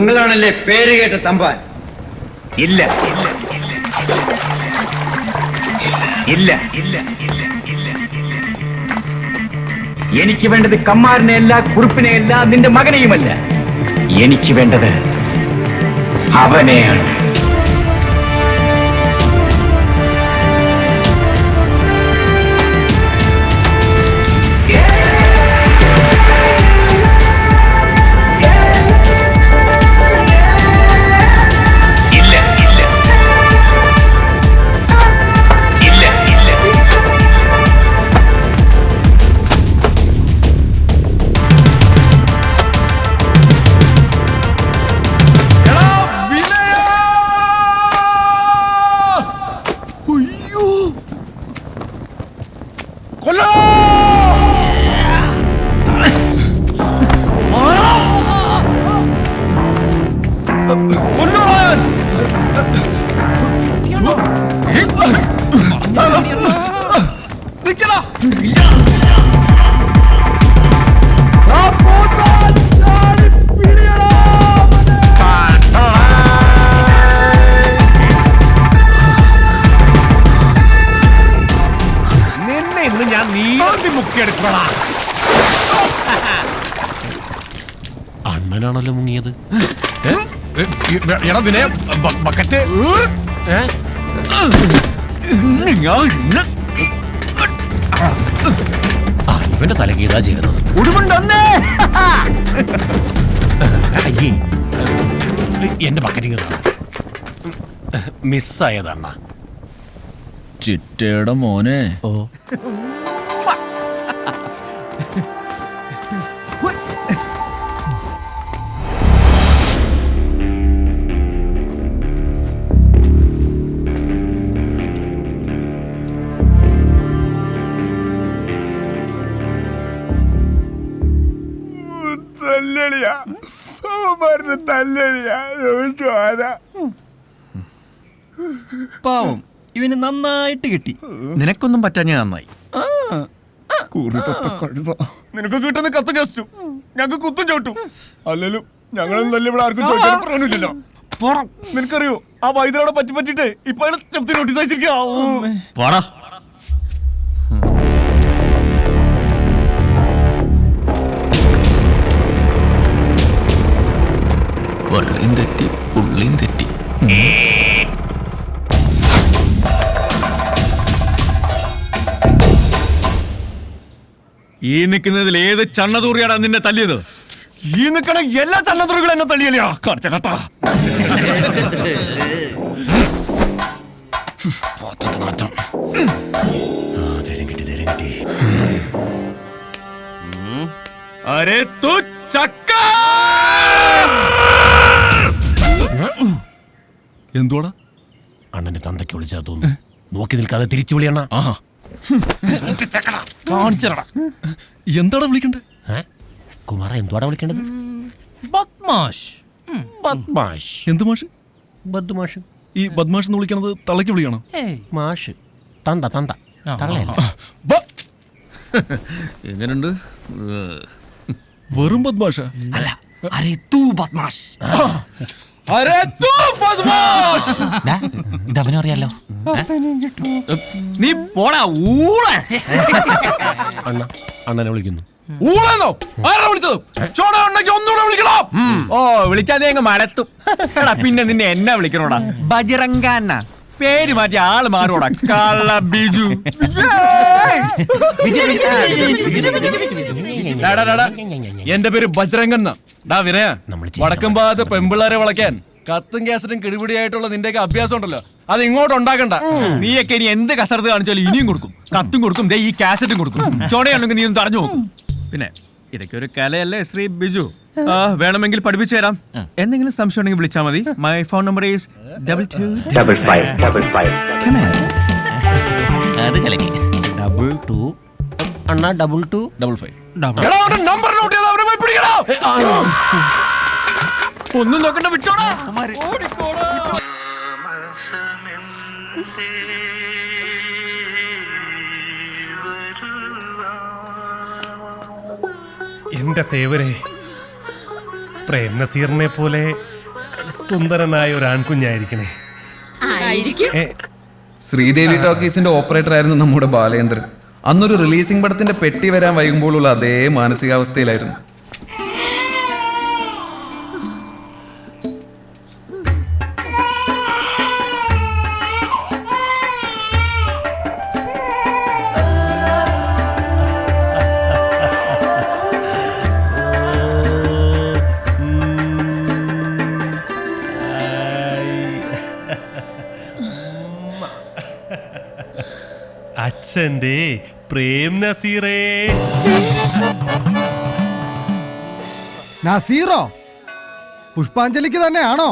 നിങ്ങളാണല്ലേ പേര് കേട്ട തമ്പാൻ. ഇല്ല. ഇല്ല ഇല്ല ഇല്ല എനിക്ക് വേണ്ടത് കമ്മാരനെയല്ല അല്ല കുറുപ്പിനെ അല്ല നിന്റെ മകനെയുമല്ല. എനിക്ക് വേണ്ടത് അവനെയാണ്. കൊല്ലോ! കൊല്ലുവാൻ! നിക്കടാ. അണ്ണനാണല്ലോ മുങ്ങിയത്? എടാ വിനയ ബക്കറ്റ്? ആ ഇവന്റെ തലക്ക് ഇതാ ചേരുന്നത്. ഉടുമുണ്ടൊന്നേ. അയ്യേ എന്റെ ബക്കറ്റിങ് മിസ്സായതണ്ണ ചിറ്റയുടെ മോനെ. ഓ. തല്ലടിയാ അവന്മാരുടെ തല്ലടിയാ പാവം. ഇവന് നന്നായിട്ട് കിട്ടി. നിനക്കൊന്നും പറ്റാഞ്ഞ നന്നായി. നിനക്ക് കിട്ടുന്ന കത്ത് കസ്റ്റു ഞങ്ങൾക്ക് കുത്തും ചോട്ടു. അല്ലല്ലോ ഞങ്ങളൊന്നും തല്ലി ഇവിടെ ആർക്കും ചോദിക്കാൻ പറയാനില്ലല്ലോ. നിനക്കറിയോ ആ വൈദ്യരോടെ പറ്റി പറ്റിട്ട് ഇപ്പൊ ചെപ്പത്തി നോട്ടീസ് അയച്ചിരിക്കാ ഈ നിൽക്കുന്നതിൽ ഏത് ചണ്ണതൂറിയാടാ നിന്നെ തല്ലിയത്? ഈ നിൽക്കണ എല്ലാ ചണ്ണതൂറുകളും എന്നെ തല്ലിയല്ലേ കിട്ടി. അരെ തു ചക്ക! എന്തുവാടാ? അണ്ണന്റെ തന്തയ്ക്ക് വിളിച്ചാ തോന്നുന്നു. നോക്കി നിൽക്കാതെ തിരിച്ചു വിളിയണ്ണ. ആഹാ. എന്താടാ വിളിക്കണ്ടേ? കുമാര എന്തുവാടാ വിളിക്കേണ്ടത്? ബദ്മാഷ്. ബദ്മാഷ്. എന്ത് മാഷ്? ബദ്മാഷ്. ഈ ബദ്മാഷ് എന്ന് വിളിക്കണത് തളയ്ക്ക് വിളിക്കണം മാഷ്. തന്ത തന്ത. എങ്ങനുണ്ട്? വെറും ബദ്മാഷ? അല്ല അരേ തൂ ബദ്മാഷ്. ഇതവനും അറിയാലോ നീ പോടാ ഊള അണ്ണ അണ്ണനെ വിളിക്കുന്നു ഊളെന്നോ ആരാ വിളിച്ചത് ചോട ഉണ്ടെങ്കിൽ ഒന്നുകൂടെ വിളിക്കണം ഓ വിളിച്ചാ നീ അങ്ങ് മലത്തും എടാ പിന്നെ നിന്നെ എന്നാ വിളിക്കണോടാ ബിജു പേര് മാറ്റി ആൾ മാറൂടാ കള്ള ബിജു ബിജു ബിജു. എന്റെ പേര് ബജ്രംഗൻ ഡാ വിനയ. വടക്കും ഭാഗത്ത് പെമ്പിള്ളാരെ വളയ്ക്കാൻ കത്തും കേസറ്റും കിടിപിടിയായിട്ടുള്ള നിന്റെയൊക്കെ അഭ്യാസം ഉണ്ടല്ലോ അത് ഇങ്ങോട്ട് ഉണ്ടാക്കണ്ട. നീയൊക്കെ ഇനി എന്ത് കസർത്ത് കാണിച്ചാലും ഇനിയും കൊടുക്കും. കത്തും കൊടുക്കും. ദേ ഈ കാസറ്റും കൊടുക്കും. ചോടയാണെങ്കിൽ നീ ഒന്ന് തടഞ്ഞു നോക്കും. പിന്നെ ഇതൊക്കെ ഒരു കലയല്ലേ ശ്രീ ബിജു? ആ, വേണമെങ്കിൽ പഠിപ്പിച്ചു തരാം. എന്തെങ്കിലും സംശയം ഉണ്ടെങ്കിൽ വിളിച്ചാൽ മതി. My phone number is double two double five double five അത് കലക്കി. അണ്ണ double two double five number note ചെയ്ത് അവനെ പോയി പിടിക്കണോ ഒന്നും നോക്കണ്ട വിട്ടോടാ. ഓടിക്കോടാ. എന്റെ തേവരെ പ്രേം നസീറിനെ പോലെ സുന്ദരനായ ഒരു ആൺകുഞ്ഞായിരിക്കണേ. ആയിരിക്കും. ശ്രീദേവി ടോക്കീസിന്റെ ഓപ്പറേറ്റർ ആയിരുന്നു നമ്മുടെ ബാലേന്ദ്രൻ. അന്നൊരു റിലീസിംഗ് പടത്തിന്റെ പെട്ടി വരാൻ വൈകുമ്പോഴുള്ള അതേ മാനസികാവസ്ഥയിലായിരുന്നു. അച്ഛന്റെ പ്രേം നസീറേ. നസീറോ? പുഷ്പാഞ്ജലിക്ക് തന്നെയാണോ?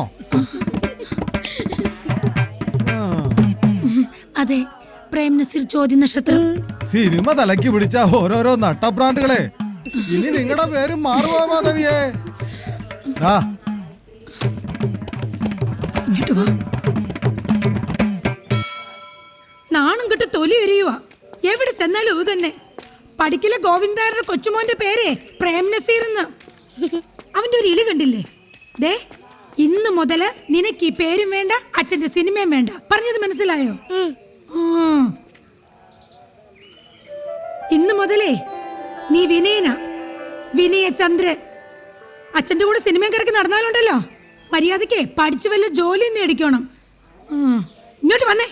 അതെ പ്രേം നസീർ ചോദ്യ നക്ഷത്രം. സിനിമ തലയ്ക്ക് പിടിച്ച ഓരോരോ നട്ടഭ്രാന്തുകളെ. ഇനി നിങ്ങളുടെ പേര് മാറുവാ മാധവിയെ. ദാ, ഇങ്ങോട്ട് വാ. തൊലി എരിയുക എവിടെ ചെന്നാലും ഇത് തന്നെ. പഠിക്കലെ ഗോവിന്ദാരുടെ കൊച്ചുമോന്റെ പേരേ പ്രേം നസീർ എന്ന്. അവന്റെ ഒരു ഇളി കണ്ടില്ലേ? ദേ ഇന്ന് മുതൽ നിനക്ക് ഈ പേരും വേണ്ട അച്ഛന്റെ സിനിമയും വേണ്ട. പറഞ്ഞത് മനസ്സിലായോ. ഇന്ന് മുതലേ നീ വിനയന. വിനയചന്ദ്രൻ. അച്ഛന്റെ കൂടെ സിനിമയും കിടക്കി നടന്നാലുണ്ടല്ലോ. മര്യാദക്കേ പഠിച്ചു വല്ല ജോലി നേടിക്കണം. ഇങ്ങോട്ട് വന്നേ.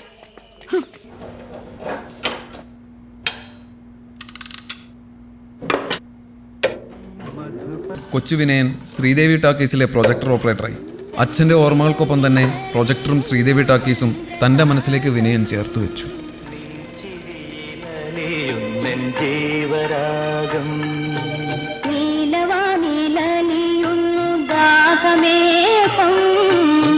കൊച്ചു വിനയൻ ശ്രീദേവി ടാക്കീസിലെ പ്രൊജക്ടർ ഓപ്പറേറ്ററായി. അച്ഛന്റെ ഓർമ്മകൾക്കൊപ്പം തന്നെ പ്രൊജക്ടറും ശ്രീദേവി ടാക്കീസും തന്റെ മനസ്സിലേക്ക് വിനയൻ ചേർത്തു വെച്ചു. ദാഹമേ